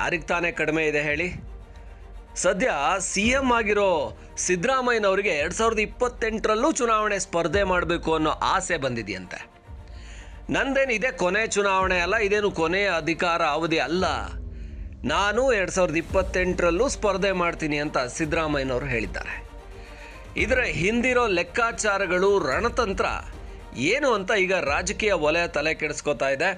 ಯಾರಿಗೆ ತಾನೇ ಕಡಿಮೆ ಇದೆ ಹೇಳಿ? ಸದ್ಯ ಸಿ ಎಂ ಆಗಿರೋ ಸಿದ್ದರಾಮಯ್ಯನವರಿಗೆ ಎರಡು ಸಾವಿರದ ಇಪ್ಪತ್ತೆಂಟರಲ್ಲೂ ಚುನಾವಣೆ ಸ್ಪರ್ಧೆ ಮಾಡಬೇಕು ಅನ್ನೋ ಆಸೆ ಬಂದಿದೆಯಂತೆ. ನಂದೇನು ಇದೇ ಕೊನೆ ಚುನಾವಣೆ ಅಲ್ಲ, ಇದೇನು ಕೊನೆಯ ಅಧಿಕಾರ ಅವಧಿ ಅಲ್ಲ. ನಾನು ಎರಡು ಸಾವಿರದ ಇಪ್ಪತ್ತೆಂಟರಲ್ಲೂ ಸ್ಪರ್ಧೆ ಮಾಡ್ತೀನಿ ಅಂತ ಸಿದ್ದರಾಮಯ್ಯನವರು ಹೇಳಿದ್ದಾರೆ. ಇದರ ಹಿಂದಿರೋ ಲೆಕ್ಕಾಚಾರಗಳು ರಣತಂತ್ರ. ಏನು ಅಂತ ಈಗ ರಾಜಕೀಯ ವಲಯ ತಲೆ ಕೆಡಿಸ್ಕೋತಾ ಇದೆ.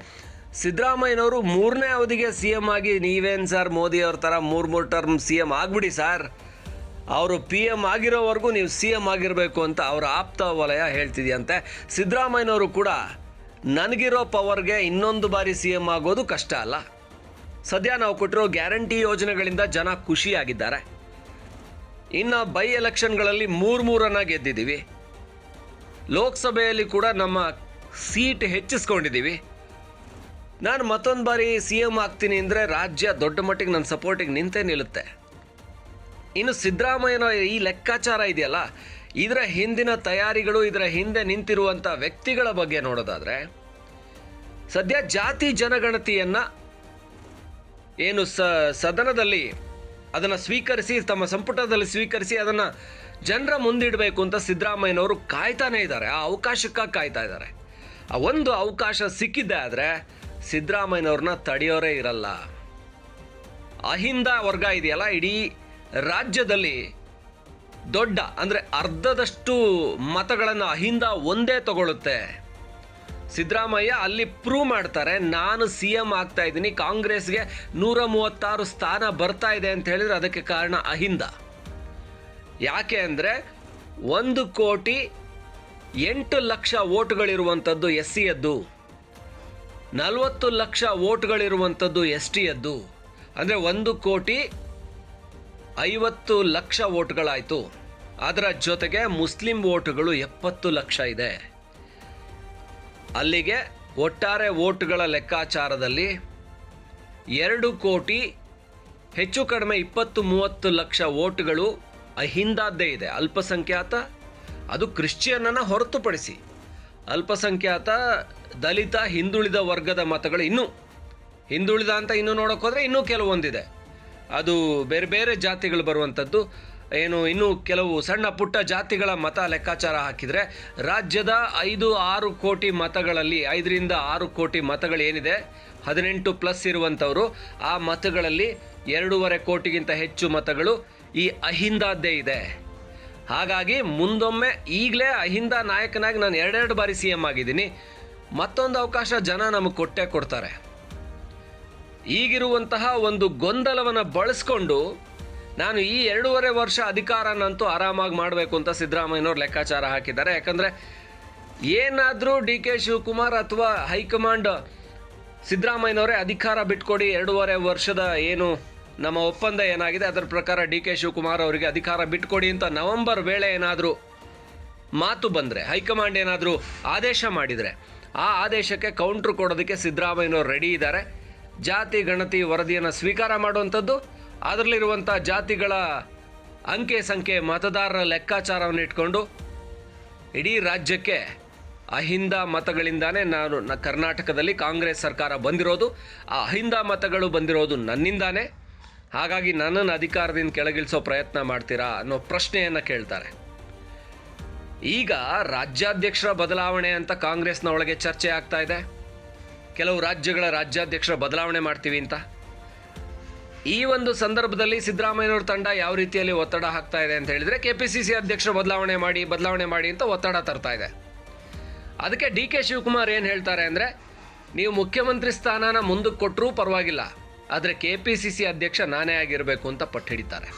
ಸಿದ್ದರಾಮಯ್ಯನವರು ಮೂರನೇ ಅವಧಿಗೆ ಸಿ ಎಂ ಆಗಿ ನೀವೇನು ಸರ್ ಮೋದಿ ಅವ್ರ ಥರ ಮೂರು ಮೂರು ಟರ್ಮ್ ಸಿ ಎಂ ಆಗಿಬಿಡಿ ಸರ್. ಅವರು ಪಿ ಎಂ ಆಗಿರೋವರೆಗೂ ನೀವು ಸಿ ಎಂ ಆಗಿರಬೇಕು ಅಂತ ಅವರ ಆಪ್ತ ವಲಯ ಹೇಳ್ತಿದೆಯಂತೆ. ಸಿದ್ದರಾಮಯ್ಯನವರು ಕೂಡ ನನಗಿರೋ ಪವರ್ಗೆ ಇನ್ನೊಂದು ಬಾರಿ ಸಿ ಎಂ ಆಗೋದು ಕಷ್ಟ ಅಲ್ಲ. ಸದ್ಯ ನಾವು ಕೊಟ್ಟಿರೋ ಗ್ಯಾರಂಟಿ ಯೋಜನೆಗಳಿಂದ ಜನ ಖುಷಿಯಾಗಿದ್ದಾರೆ. ಇನ್ನು ಬೈ ಎಲೆಕ್ಷನ್ಗಳಲ್ಲಿ ಮೂರು, ಮೂರನ್ನ ಗೆದ್ದಿದ್ದೀವಿ. ಲೋಕಸಭೆಯಲ್ಲಿ ಕೂಡ ನಮ್ಮ ಸೀಟ್ ಹೆಚ್ಚಿಸ್ಕೊಂಡಿದ್ದೀವಿ. ನಾನು ಮತ್ತೊಂದು ಬಾರಿ ಸಿ ಎಂ ಆಗ್ತೀನಿ ಅಂದರೆ ರಾಜ್ಯ ದೊಡ್ಡ ಮಟ್ಟಿಗೆ ನನ್ನ ಸಪೋರ್ಟಿಗೆ ನಿಂತೇ ನಿಲ್ಲುತ್ತೆ. ಇನ್ನು ಸಿದ್ದರಾಮಯ್ಯನ ಈ ಲೆಕ್ಕಾಚಾರ ಇದೆಯಲ್ಲ, ಇದರ ಹಿಂದಿನ ತಯಾರಿಗಳು, ಇದರ ಹಿಂದೆ ನಿಂತಿರುವಂಥ ವ್ಯಕ್ತಿಗಳ ಬಗ್ಗೆ ನೋಡೋದಾದರೆ, ಸದ್ಯ ಜಾತಿ ಜನಗಣತಿಯನ್ನು ಏನು ಸ, ಸದನದಲ್ಲಿ ಅದನ್ನು ಸ್ವೀಕರಿಸಿ, ತಮ್ಮ ಸಂಪುಟದಲ್ಲಿ ಸ್ವೀಕರಿಸಿ ಅದನ್ನು ಜನರ ಮುಂದಿಡಬೇಕು ಅಂತ ಸಿದ್ದರಾಮಯ್ಯನವರು ಕಾಯ್ತಾನೇ ಇದ್ದಾರೆ. ಆ ಅವಕಾಶಕ್ಕಾಗಿ ಕಾಯ್ತಾ ಇದ್ದಾರೆ. ಆ ಒಂದು ಅವಕಾಶ ಸಿಕ್ಕಿದ್ದೆ ಆದರೆ ಸಿದ್ದರಾಮಯ್ಯನವ್ರನ್ನ ತಡೆಯೋರೇ ಇರಲ್ಲ. ಅಹಿಂದ ವರ್ಗ ಇದೆಯಲ್ಲ, ಇಡೀ ರಾಜ್ಯದಲ್ಲಿ ದೊಡ್ಡ, ಅಂದರೆ ಅರ್ಧದಷ್ಟು ಮತಗಳನ್ನು ಅಹಿಂದ ಒಂದೇ ತಗೊಳ್ಳುತ್ತೆ. ಸಿದ್ದರಾಮಯ್ಯ ಅಲ್ಲಿ ಪ್ರೂವ್ ಮಾಡ್ತಾರೆ, ನಾನು ಸಿ ಎಂ ಆಗ್ತಾ ಇದ್ದೀನಿ, ಕಾಂಗ್ರೆಸ್ಗೆ ನೂರ ಮೂವತ್ತಾರು ಸ್ಥಾನ ಬರ್ತಾ ಇದೆ ಅಂತ ಹೇಳಿದ್ರೆ ಅದಕ್ಕೆ ಕಾರಣ ಅಹಿಂದ. ಯಾಕೆ ಅಂದರೆ ಒಂದು ಕೋಟಿ ಎಂಟು ಲಕ್ಷ ಓಟುಗಳಿರುವಂಥದ್ದು ಎಸ್ ಸಿಯದ್ದು ನಲವತ್ತು ಲಕ್ಷ ಓಟ್ಗಳಿರುವಂಥದ್ದು ಎಸ್ ಟಿಯದ್ದು ಅಂದರೆ ಒಂದು ಕೋಟಿ ಐವತ್ತು ಲಕ್ಷ ಓಟ್ಗಳಾಯಿತು ಅದರ ಜೊತೆಗೆ ಮುಸ್ಲಿಂ ವೋಟುಗಳು ಎಪ್ಪತ್ತು ಲಕ್ಷ ಇದೆ. ಅಲ್ಲಿಗೆ ಒಟ್ಟಾರೆ ಓಟ್ಗಳ ಲೆಕ್ಕಾಚಾರದಲ್ಲಿ ಎರಡು ಕೋಟಿ, ಹೆಚ್ಚು ಕಡಿಮೆ ಇಪ್ಪತ್ತು ಮೂವತ್ತು ಲಕ್ಷ ಓಟ್ಗಳು ಅಹಿಂದಾದ್ದೇ ಇದೆ. ಅಲ್ಪಸಂಖ್ಯಾತ, ಅದು ಕ್ರಿಶ್ಚಿಯನ್ನನ್ನು ಹೊರತುಪಡಿಸಿ. ಅಲ್ಪಸಂಖ್ಯಾತ ದಲಿತ, ಹಿಂದುಳಿದ ವರ್ಗದ ಮತಗಳು ಇನ್ನೂ. ಹಿಂದುಳಿದ ಅಂತ ಇನ್ನೂ ನೋಡೋಕೆ ಹೋದರೆ ಇನ್ನೂ ಕೆಲವೊಂದಿದೆ. ಅದು ಬೇರೆ ಬೇರೆ ಜಾತಿಗಳು ಬರುವಂಥದ್ದು ಏನು, ಇನ್ನೂ ಕೆಲವು ಸಣ್ಣ ಪುಟ್ಟ ಜಾತಿಗಳ ಮತ ಲೆಕ್ಕಾಚಾರ ಹಾಕಿದರೆ ರಾಜ್ಯದ ಐದು, ಆರು ಕೋಟಿ ಮತಗಳಲ್ಲಿ, ಐದರಿಂದ ಆರು ಕೋಟಿ ಮತಗಳು ಏನಿದೆ, ಹದಿನೆಂಟು ಪ್ಲಸ್ ಇರುವಂಥವರು, ಆ ಮತಗಳಲ್ಲಿ ಎರಡೂವರೆ ಕೋಟಿಗಿಂತ ಹೆಚ್ಚು ಮತಗಳು ಈ ಅಹಿಂದಾದ್ದೇ ಇದೆ. ಹಾಗಾಗಿ ಮುಂದೊಮ್ಮೆ ಈಗಲೇ ಅಹಿಂದ ನಾಯಕನಾಗಿ ನಾನು ಎರಡೆರಡು ಬಾರಿ ಸಿ ಎಂ ಆಗಿದ್ದೀನಿ. ಮತ್ತೊಂದು ಅವಕಾಶ ಜನ ನಮಗೆ ಕೊಟ್ಟೇ ಕೊಡ್ತಾರೆ. ಈಗಿರುವಂತಹ ಒಂದು ಗೊಂದಲವನ್ನು ಬಳಸ್ಕೊಂಡು ನಾನು ಈ ಎರಡೂವರೆ ವರ್ಷ ಅಧಿಕಾರನಂತೂ ಆರಾಮಾಗಿ ಮಾಡಬೇಕು ಅಂತ ಸಿದ್ದರಾಮಯ್ಯನವ್ರು ಲೆಕ್ಕಾಚಾರ ಹಾಕಿದ್ದಾರೆ. ಯಾಕಂದರೆ ಏನಾದರೂ ಡಿ ಕೆ ಶಿವಕುಮಾರ್ ಅಥವಾ ಹೈಕಮಾಂಡ್ ಸಿದ್ದರಾಮಯ್ಯನವರೇ ಅಧಿಕಾರ ಬಿಟ್ಕೊಡಿ, ಎರಡೂವರೆ ವರ್ಷದ ಏನು ನಮ್ಮ ಒಪ್ಪಂದ ಏನಾಗಿದೆ, ಅದರ ಪ್ರಕಾರ ಡಿ ಕೆ ಶಿವಕುಮಾರ್ ಅವರಿಗೆ ಅಧಿಕಾರ ಬಿಟ್ಕೊಡಿ ಅಂತ ನವೆಂಬರ್ ವೇಳೆ ಏನಾದರೂ ಮಾತು ಬಂದರೆ, ಹೈಕಮಾಂಡ್ ಏನಾದರೂ ಆದೇಶ ಮಾಡಿದರೆ ಆ ಆದೇಶಕ್ಕೆ ಕೌಂಟ್ರ್ ಕೊಡೋದಕ್ಕೆ ಸಿದ್ದರಾಮಯ್ಯನವರು ರೆಡಿ ಇದ್ದಾರೆ. ಜಾತಿ, ಗಣತಿ, ವರದಿಯನ್ನು ಸ್ವೀಕಾರ ಮಾಡುವಂಥದ್ದು. ಅದರಲ್ಲಿರುವಂಥ ಜಾತಿಗಳ ಅಂಕೆ ಸಂಖ್ಯೆ ಮತದಾರರ ಲೆಕ್ಕಾಚಾರವನ್ನು ಇಟ್ಕೊಂಡು ಇಡೀ ರಾಜ್ಯಕ್ಕೆ ಅಹಿಂದ ಮತಗಳಿಂದಾನೇ ನಾನು ಕರ್ನಾಟಕದಲ್ಲಿ ಕಾಂಗ್ರೆಸ್ ಸರ್ಕಾರ ಬಂದಿರೋದು. ಆ ಅಹಿಂದ ಮತಗಳು ಬಂದಿರೋದು ನನ್ನಿಂದಾನೇ. ಹಾಗಾಗಿ ನನ್ನನ್ನು ಅಧಿಕಾರದಿಂದ ಕೆಳಗಿಳಿಸೋ ಪ್ರಯತ್ನ ಮಾಡ್ತೀರಾ ಅನ್ನೋ ಪ್ರಶ್ನೆಯನ್ನು ಕೇಳ್ತಾರೆ. ಈಗ ರಾಜ್ಯಾಧ್ಯಕ್ಷರ ಬದಲಾವಣೆ ಅಂತ ಕಾಂಗ್ರೆಸ್ನ ಒಳಗೆ ಚರ್ಚೆ ಆಗ್ತಾ ಇದೆ. ಕೆಲವು ರಾಜ್ಯಗಳ ರಾಜ್ಯಾಧ್ಯಕ್ಷರ ಬದಲಾವಣೆ ಮಾಡ್ತೀವಿ ಅಂತ. ಈ ಒಂದು ಸಂದರ್ಭದಲ್ಲಿ ಸಿದ್ದರಾಮಯ್ಯನವ್ರ ತಂಡ ಯಾವ ರೀತಿಯಲ್ಲಿ ಒತ್ತಡ ಹಾಕ್ತಾ ಇದೆ ಅಂತ ಹೇಳಿದರೆ ಕೆ ಪಿ ಸಿ ಸಿ ಅಧ್ಯಕ್ಷರ ಬದಲಾವಣೆ ಮಾಡಿ ಬದಲಾವಣೆ ಮಾಡಿ ಅಂತ ಒತ್ತಡ ತರ್ತಾ ಇದೆ. ಅದಕ್ಕೆ ಡಿ ಕೆ ಶಿವಕುಮಾರ್ ಏನು ಹೇಳ್ತಾರೆ ಅಂದರೆ, ನೀವು ಮುಖ್ಯಮಂತ್ರಿ ಸ್ಥಾನನ ಮುಂದಕ್ಕೆ ಕೊಟ್ಟರೂ ಪರವಾಗಿಲ್ಲ, ಆದರೆ ಕೆ ಪಿ ಸಿ ಸಿ ಅಧ್ಯಕ್ಷ ನಾನೇ ಆಗಿರಬೇಕು ಅಂತ ಪಟ್ಟು ಹಿಡಿತಾರೆ.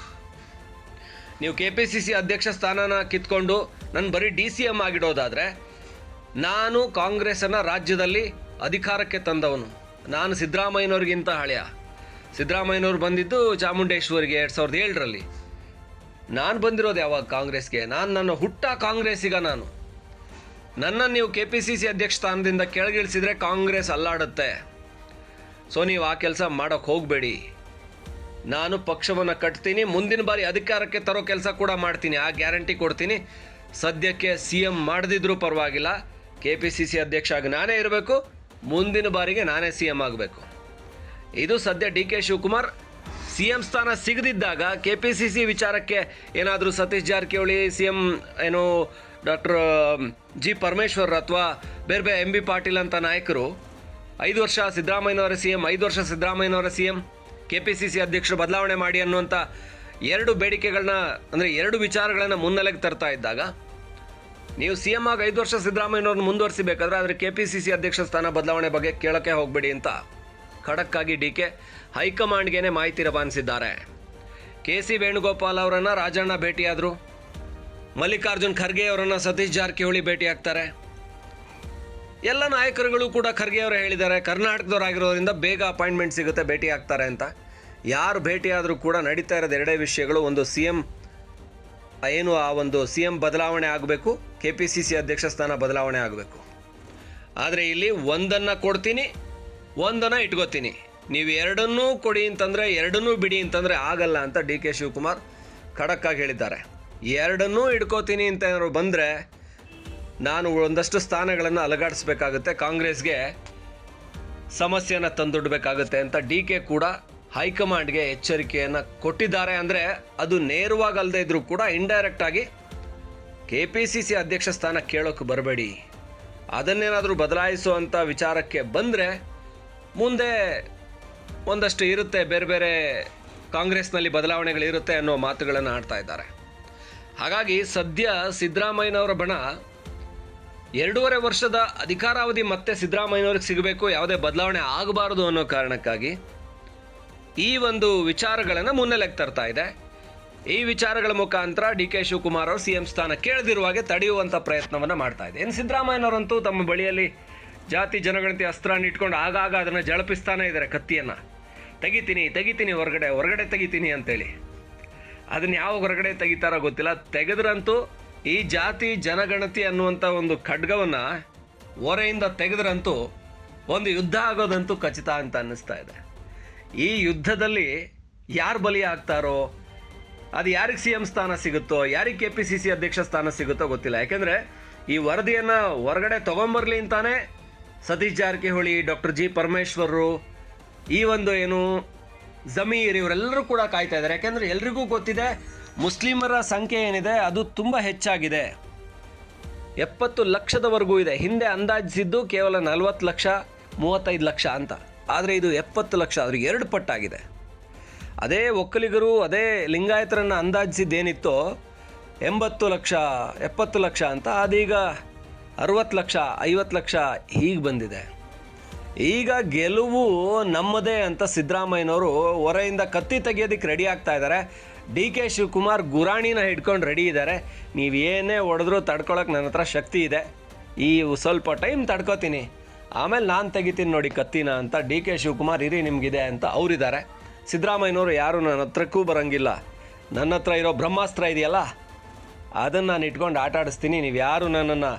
ನೀವು ಕೆ ಪಿ ಸಿ ಸಿ ಅಧ್ಯಕ್ಷ ಸ್ಥಾನನ ಕಿತ್ಕೊಂಡು ನನ್ನ ಬರೀ ಡಿ ಸಿ ಎಂ ಆಗಿಡೋದಾದರೆ ನಾನು ಕಾಂಗ್ರೆಸ್ಸನ್ನು ರಾಜ್ಯದಲ್ಲಿ ಅಧಿಕಾರಕ್ಕೆ ತಂದವನು. ನಾನು ಸಿದ್ದರಾಮಯ್ಯನವ್ರಿಗಿಂತ ಹಳೆಯ. ಸಿದ್ದರಾಮಯ್ಯನವ್ರು ಬಂದಿದ್ದು ಚಾಮುಂಡೇಶ್ವರಿಗೆ ಎರಡು ಸಾವಿರದ ಏಳರಲ್ಲಿ. ನಾನು ಬಂದಿರೋದು ಯಾವಾಗ ಕಾಂಗ್ರೆಸ್ಗೆ? ನಾನು ನನ್ನ ಹುಟ್ಟ ಕಾಂಗ್ರೆಸ್ಸಿಗ ನಾನು. ನನ್ನನ್ನು ನೀವು ಕೆ ಪಿ ಸಿ ಸಿ ಅಧ್ಯಕ್ಷ ಸ್ಥಾನದಿಂದ ಕೆಳಗಿಳಿಸಿದರೆ ಕಾಂಗ್ರೆಸ್ ಅಲ್ಲಾಡುತ್ತೆ. ಸೊ ನೀವು ಆ ಕೆಲಸ ಮಾಡೋಕ್ಕೆ ಹೋಗಬೇಡಿ. ನಾನು ಪಕ್ಷವನ್ನು ಕಟ್ತೀನಿ, ಮುಂದಿನ ಬಾರಿ ಅಧಿಕಾರಕ್ಕೆ ತರೋ ಕೆಲಸ ಕೂಡ ಮಾಡ್ತೀನಿ, ಆ ಗ್ಯಾರಂಟಿ ಕೊಡ್ತೀನಿ. ಸದ್ಯಕ್ಕೆ ಸಿ ಎಂ ಮಾಡದಿದ್ರೂ ಪರವಾಗಿಲ್ಲ. ಕೆ ಪಿ ಸಿ ಸಿ ಅಧ್ಯಕ್ಷ ಆಗಿ ನಾನೇ ಇರಬೇಕು. ಮುಂದಿನ ಬಾರಿಗೆ ನಾನೇ ಸಿ ಎಂ ಆಗಬೇಕು. ಇದು ಸದ್ಯ D K Shivakumar. C M ಸ್ಥಾನ ಸಿಗದಿದ್ದಾಗ ಕೆ ಪಿ ಸಿ ಸಿ ವಿಚಾರಕ್ಕೆ ಏನಾದರೂ ಸತೀಶ್ ಜಾರಕಿಹೊಳಿ ಸಿ ಎಂ ಏನು ಡಾಕ್ಟರ್ ಜಿ ಪರಮೇಶ್ವರ್ ಅಥವಾ ಬೇರೆ ಬೇರೆ ಎಂ ಬಿ ಪಾಟೀಲ್ ಅಂತ ನಾಯಕರು, ಐದು ವರ್ಷ ಸಿದ್ದರಾಮಯ್ಯನವರ ಸಿ ಎಂ ಐದು ವರ್ಷ ಸಿದ್ದರಾಮಯ್ಯನವರ C M K P C C ಅಧ್ಯಕ್ಷರು ಬದಲಾವಣೆ ಮಾಡಿ ಅನ್ನುವಂಥ ಎರಡು ಬೇಡಿಕೆಗಳನ್ನ, ಅಂದರೆ ಎರಡು ವಿಚಾರಗಳನ್ನು ಮುನ್ನೆಲೆಗೆ ತರ್ತಾ ಇದ್ದಾಗ ನೀವು ಸಿ ಎಂ ಆಗಿ ಐದು ವರ್ಷ ಸಿದ್ದರಾಮಯ್ಯನವ್ರನ್ನ ಮುಂದುವರಿಸಬೇಕಾದ್ರೆ ಆದರೆ ಕೆ ಪಿ ಸಿ ಸಿ ಅಧ್ಯಕ್ಷ ಸ್ಥಾನ ಬದಲಾವಣೆ ಬಗ್ಗೆ ಕೇಳಕ್ಕೆ ಹೋಗಬೇಡಿ ಅಂತ ಖಡಕ್ಕಾಗಿ ಡಿ ಕೆ ಹೈಕಮಾಂಡ್ಗೇನೆ ಮಾಹಿತಿ ರವಾನಿಸಿದ್ದಾರೆ ಕೆ ಸಿ ವೇಣುಗೋಪಾಲ್ ಅವರನ್ನು ರಾಜಣ್ಣ ಭೇಟಿಯಾದರು. ಮಲ್ಲಿಕಾರ್ಜುನ್ ಖರ್ಗೆ ಅವರನ್ನು ಸತೀಶ್ ಜಾರಕಿಹೊಳಿ ಭೇಟಿಯಾಗ್ತಾರೆ. ಎಲ್ಲ ನಾಯಕರುಗಳು ಕೂಡ ಖರ್ಗೆ ಅವರು ಹೇಳಿದ್ದಾರೆ ಕರ್ನಾಟಕದವರಾಗಿರೋದ್ರಿಂದ ಬೇಗ ಅಪಾಯಿಂಟ್ಮೆಂಟ್ ಸಿಗುತ್ತೆ ಭೇಟಿ ಆಗ್ತಾರೆ ಅಂತ. ಯಾರು ಭೇಟಿಯಾದರೂ ಕೂಡ ನಡೀತಾ ಇರೋದು ಎರಡೇ ವಿಷಯಗಳು, ಒಂದು ಸಿ ಎಂ ಏನು ಆ ಒಂದು ಸಿ ಎಂ ಬದಲಾವಣೆ ಆಗಬೇಕು, ಕೆ ಪಿ ಸಿ ಸಿ ಅಧ್ಯಕ್ಷ ಸ್ಥಾನ ಬದಲಾವಣೆ ಆಗಬೇಕು. ಆದರೆ ಇಲ್ಲಿ ಒಂದನ್ನು ಕೊಡ್ತೀನಿ, ಒಂದನ್ನು ಇಟ್ಕೋತೀನಿ. ನೀವು ಎರಡನ್ನೂ ಕೊಡಿ ಅಂತಂದರೆ, ಎರಡನ್ನೂ ಬಿಡಿ ಅಂತಂದರೆ ಆಗಲ್ಲ ಅಂತ ಡಿ ಕೆ ಶಿವಕುಮಾರ್ ಖಡಕ್ಕಾಗಿ ಹೇಳಿದ್ದಾರೆ. ಎರಡನ್ನೂ ಇಟ್ಕೋತೀನಿ ಅಂತ ಏನಾದ್ರು ಬಂದರೆ, ನಾನು ಒಂದಷ್ಟು ಸ್ಥಾನಗಳನ್ನು ಅಲಗಾಡಿಸ್ಬೇಕಾಗುತ್ತೆ, ಕಾಂಗ್ರೆಸ್ಗೆ ಸಮಸ್ಯೆಯನ್ನು ತಂದೊಡ್ಡಬೇಕಾಗುತ್ತೆ ಅಂತ ಡಿ ಕೆ ಕೂಡ ಹೈಕಮಾಂಡ್ಗೆ ಎಚ್ಚರಿಕೆಯನ್ನು ಕೊಟ್ಟಿದ್ದಾರೆ ಅಂದರೆ ಅದು ನೇರವಾಗಿ ಅಲ್ಲದೆ ಇದ್ರೂ ಕೂಡ ಇಂಡೈರೆಕ್ಟ್ ಆಗಿ ಕೆ ಪಿ ಸಿ ಸಿ ಅಧ್ಯಕ್ಷ ಸ್ಥಾನ ಕೇಳೋಕ್ಕೆ ಬರಬೇಡಿ. ಅದನ್ನೇನಾದರೂ ಬದಲಾಯಿಸುವಂಥ ವಿಚಾರಕ್ಕೆ ಬಂದರೆ ಮುಂದೆ ಒಂದಷ್ಟು ಇರುತ್ತೆ, ಬೇರೆ ಬೇರೆ ಕಾಂಗ್ರೆಸ್ನಲ್ಲಿ ಬದಲಾವಣೆಗಳಿರುತ್ತೆ ಅನ್ನೋ ಮಾತುಗಳನ್ನು ಆಡ್ತಾ ಇದ್ದಾರೆ. ಹಾಗಾಗಿ ಸದ್ಯ ಸಿದ್ದರಾಮಯ್ಯನವರ ಬಣ ಎರಡೂವರೆ ವರ್ಷದ ಅಧಿಕಾರಾವಧಿ ಮತ್ತೆ ಸಿದ್ದರಾಮಯ್ಯನವ್ರಿಗೆ ಸಿಗಬೇಕು, ಯಾವುದೇ ಬದಲಾವಣೆ ಆಗಬಾರದು ಅನ್ನೋ ಕಾರಣಕ್ಕಾಗಿ ಈ ಒಂದು ವಿಚಾರಗಳನ್ನು ಮುನ್ನೆಲೆಗೆ ತರ್ತಾ ಇದೆ. ಈ ವಿಚಾರಗಳ ಮುಖಾಂತರ ಡಿ ಕೆ ಶಿವಕುಮಾರ್ ಅವರು ಸಿ ಎಂ ಸ್ಥಾನ ಕೇಳದಿರುವಾಗೆ ತಡೆಯುವಂಥ ಪ್ರಯತ್ನವನ್ನು ಮಾಡ್ತಾ ಇದೆ. ಇನ್ನು ಸಿದ್ದರಾಮಯ್ಯನವರಂತೂ ತಮ್ಮ ಬಳಿಯಲ್ಲಿ ಜಾತಿ, ಜನಗಣತಿ ಅಸ್ತ್ರನ ಇಟ್ಕೊಂಡು ಆಗಾಗ ಅದನ್ನು ಜಳಪಿಸ್ತಾನೆ ಇದ್ದಾರೆ ಕತ್ತಿಯನ್ನು. ತೆಗಿತೀನಿ ತೆಗಿತೀನಿ ಹೊರಗಡೆ ಹೊರಗಡೆ ತೆಗಿತೀನಿ ಅಂತೇಳಿ. ಅದನ್ನು ಯಾವ ಹೊರಗಡೆ ತೆಗಿತಾರೋ ಗೊತ್ತಿಲ್ಲ. ತೆಗೆದ್ರಂತೂ ಈ ಜಾತಿ, ಜನಗಣತಿ ಅನ್ನುವಂಥ ಒಂದು ಖಡ್ಗವನ್ನು ಹೊರೆಯಿಂದ ತೆಗೆದ್ರಂತೂ ಒಂದು ಯುದ್ಧ ಆಗೋದಂತೂ ಖಚಿತ ಅಂತ ಅನ್ನಿಸ್ತಾ ಇದೆ. ಈ ಯುದ್ಧದಲ್ಲಿ ಯಾರು ಬಲಿ ಆಗ್ತಾರೋ ಅದು ಯಾರಿಗೆ ಸಿ ಎಂ ಸ್ಥಾನ ಸಿಗುತ್ತೋ, ಯಾರಿಗೆ ಕೆ ಪಿ ಸಿ ಸಿ ಅಧ್ಯಕ್ಷ ಸ್ಥಾನ ಸಿಗುತ್ತೋ ಗೊತ್ತಿಲ್ಲ. ಯಾಕೆಂದರೆ ಈ ವರದಿಯನ್ನು ಹೊರಗಡೆ ತೊಗೊಂಬರ್ಲಿ ಅಂತಾನೆ ಸತೀಶ್ ಜಾರಕಿಹೊಳಿ, ಡಾಕ್ಟರ್ ಜಿ ಪರಮೇಶ್ವರರು, ಈ ಒಂದು ಏನು ಜಮೀರ್ ಇವರೆಲ್ಲರೂ ಕೂಡ ಕಾಯ್ತಾ ಇದ್ದಾರೆ. ಯಾಕೆಂದರೆ ಎಲ್ರಿಗೂ ಗೊತ್ತಿದೆ, ಮುಸ್ಲಿಮರ ಸಂಖ್ಯೆ ಏನಿದೆ, ಅದು ತುಂಬ ಹೆಚ್ಚಾಗಿದೆ. ಎಪ್ಪತ್ತು ಲಕ್ಷದವರೆಗೂ ಇದೆ. ಹಿಂದೆ ಅಂದಾಜಿಸಿದ್ದು ಕೇವಲ ನಲವತ್ತು ಲಕ್ಷ, ಮೂವತ್ತೈದು ಲಕ್ಷ ಅಂತ. ಆದರೆ ಇದು ಎಪ್ಪತ್ತು ಲಕ್ಷ ಅವ್ರಿಗೆ ಎರಡು ಪಟ್ಟಾಗಿದೆ. ಅದೇ ಒಕ್ಕಲಿಗರು, ಅದೇ ಲಿಂಗಾಯತರನ್ನು ಅಂದಾಜಿಸಿದ್ದೇನಿತ್ತೋ ಎಂಬತ್ತು ಲಕ್ಷ, ಎಪ್ಪತ್ತು ಲಕ್ಷ ಅಂತ, ಅದೀಗ ಅರುವತ್ತು ಲಕ್ಷ, ಐವತ್ತು ಲಕ್ಷ ಹೀಗೆ ಬಂದಿದೆ. ಈಗ ಗೆಲುವು ನಮ್ಮದೇ ಅಂತ ಸಿದ್ದರಾಮಯ್ಯನವರು ಹೊರೆಯಿಂದ ಕತ್ತಿ ತೆಗೆಯೋದಕ್ಕೆ ರೆಡಿ ಆಗ್ತಾ ಇದ್ದಾರೆ. ಡಿ ಕೆ ಶಿವಕುಮಾರ್ ಗುರಾಣಿನ ಹಿಡ್ಕೊಂಡು ರೆಡಿ ಇದ್ದಾರೆ. ನೀವು ಏನೇ ಹೊಡೆದ್ರೂ ತಡ್ಕೊಳಕ್ಕೆ ನನ್ನ ಹತ್ರ ಶಕ್ತಿ ಇದೆ. ಈ ಸ್ವಲ್ಪ ಟೈಮ್ ತಡ್ಕೋತೀನಿ. ಆಮೇಲೆ ನಾನು ತೆಗಿತೀನಿ ನೋಡಿ ಕತ್ತಿನ ಅಂತ ಡಿ ಕೆ ಶಿವಕುಮಾರ್ ಇರಿ ನಿಮಗಿದೆ ಅಂತ ಅವರಿದ್ದಾರೆ. ಸಿದ್ದರಾಮಯ್ಯನವರು ಯಾರು ನನ್ನ ಹತ್ರಕ್ಕೂ ಬರೋಂಗಿಲ್ಲ. ನನ್ನ ಹತ್ರ ಇರೋ ಬ್ರಹ್ಮಾಸ್ತ್ರ ಇದೆಯಲ್ಲ? ಅದನ್ನು ನಾನು ಇಟ್ಕೊಂಡು ಆಟ ಆಡಿಸ್ತೀನಿ. ನೀವು ಯಾರು ನನ್ನನ್ನು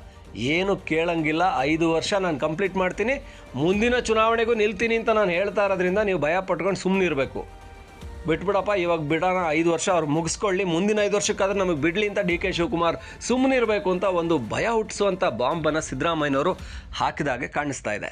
ಏನು ಕೇಳಂಗಿಲ್ಲ. ಐದು ವರ್ಷ ನಾನು ಕಂಪ್ಲೀಟ್ ಮಾಡ್ತೀನಿ. ಮುಂದಿನ ಚುನಾವಣೆಗೂ ನಿಲ್ತೀನಿ ಅಂತ ನಾನು ಹೇಳ್ತಾ ಇರೋದ್ರಿಂದ ನೀವು ಭಯ ಪಟ್ಕೊಂಡು ಸುಮ್ಮನೆ ಇರಬೇಕು ಬಿಟ್ಬಿಡಪ್ಪ, ಇವಾಗ ಬಿಡೋಣ, ಐದು ವರ್ಷ ಅವ್ರು ಮುಗಿಸ್ಕೊಳ್ಳಿ, ಮುಂದಿನ ಐದು ವರ್ಷಕ್ಕಾದ್ರೆ ನಮಗೆ ಬಿಡಲಿ ಅಂತ ಡಿ ಕೆ ಶಿವಕುಮಾರ್ ಸುಮ್ಮನೆ ಇರಬೇಕು ಅಂತ ಒಂದು ಭಯ ಹುಟ್ಟಿಸುವಂಥ ಬಾಂಬನ್ನು ಸಿದ್ದರಾಮಯ್ಯನವರು ಹಾಕಿದಾಗೆ ಕಾಣಿಸ್ತಾ ಇದೆ.